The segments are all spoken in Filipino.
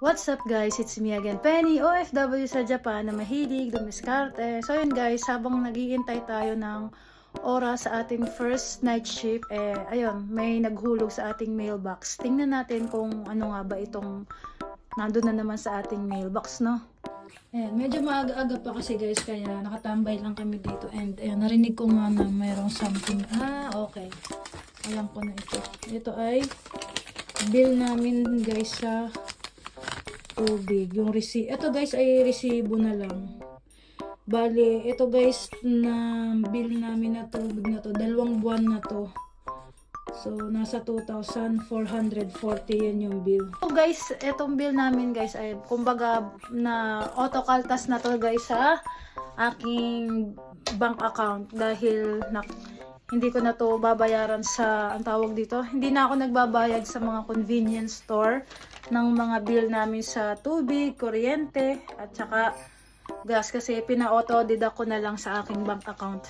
What's up guys? It's me again, Penny, OFW sa Japan na mahilig, dumiskarte. So yun guys, habang naghihintay tayo ng oras sa ating first night shift, eh ayun, may naghulog sa ating mailbox. Tingnan natin kung ano nga ba itong nandun na naman sa ating mailbox, no? Ayan, medyo maaga-aga pa kasi guys, kaya nakatambay lang kami dito. And ayan, narinig ko nga na mayroong something. Ah, okay. Alam ko na ito. Ito ay bill namin guys sa tubig. Yung resi Ito guys ay resibo na lang. Bali, ito guys na bill namin na tubig na to. Dalawang buwan na to. So, nasa 2,440 yan yung bill. So guys, etong bill namin guys ay kumbaga na autocaltas na to guys sa aking bank account dahil na, hindi ko na to babayaran sa ang tawag dito. Hindi na ako nagbabayad sa mga convenience store ng mga bill namin sa tubig, kuryente, at saka gas kasi pina-auto deduct ko na lang sa aking bank account.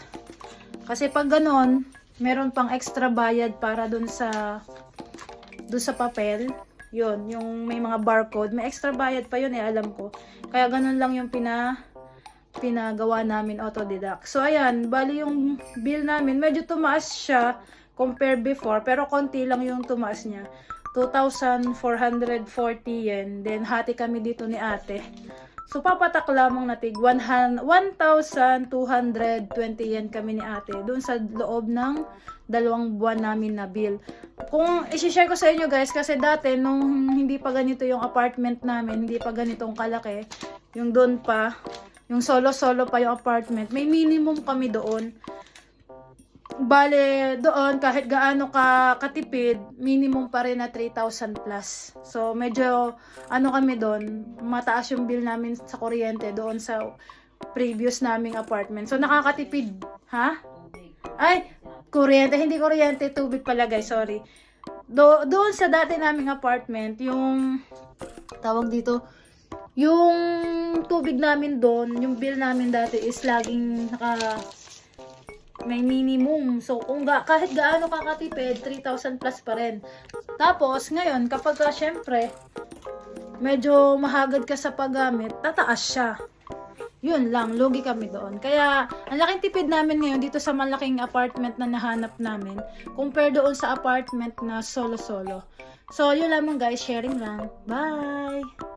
Kasi pag ganon, meron pang extra bayad para dun sa dun sa papel. Yun, yung may mga barcode. May extra bayad pa yun eh, alam ko. Kaya ganun lang yung pina pinagawa namin auto-deduct. So, ayan, bali yung bill namin, medyo tumaas siya compare before, pero konti lang yung tumaas niya. 2,440 yen. Then, hati kami dito ni ate. So, papatak lamang natig 1,220 yen kami ni ate doon sa loob ng dalawang buwan namin na bill. Kung isi-share ko sa inyo guys, kasi dati nung hindi pa ganito yung apartment namin, hindi pa ganitong kalaki, yung doon pa, yung solo-solo pa yung apartment, may minimum kami doon. Bale, doon, kahit gaano ka katipid, minimum pa rin na 3,000 plus. So, medyo, ano kami doon, mataas yung bill namin sa kuryente doon sa previous naming apartment. So, nakakatipid. Ha? Ay, kuryente. Hindi kuryente, tubig pala guys, sorry. Do doon sa dati naming apartment, yung, tawag dito, yung tubig namin doon, yung bill namin dati is laging naka may minimum. So, kung ga, kahit gaano ka katipid, 3,000 plus pa rin. Tapos, ngayon, kapag ka, syempre, medyo mahagad ka sa paggamit, tataas siya. Yun lang, lugi kami doon. Kaya, ang laking tipid namin ngayon dito sa malaking apartment na nahanap namin, compare doon sa apartment na solo-solo. So, yun lamang guys, sharing lang. Bye!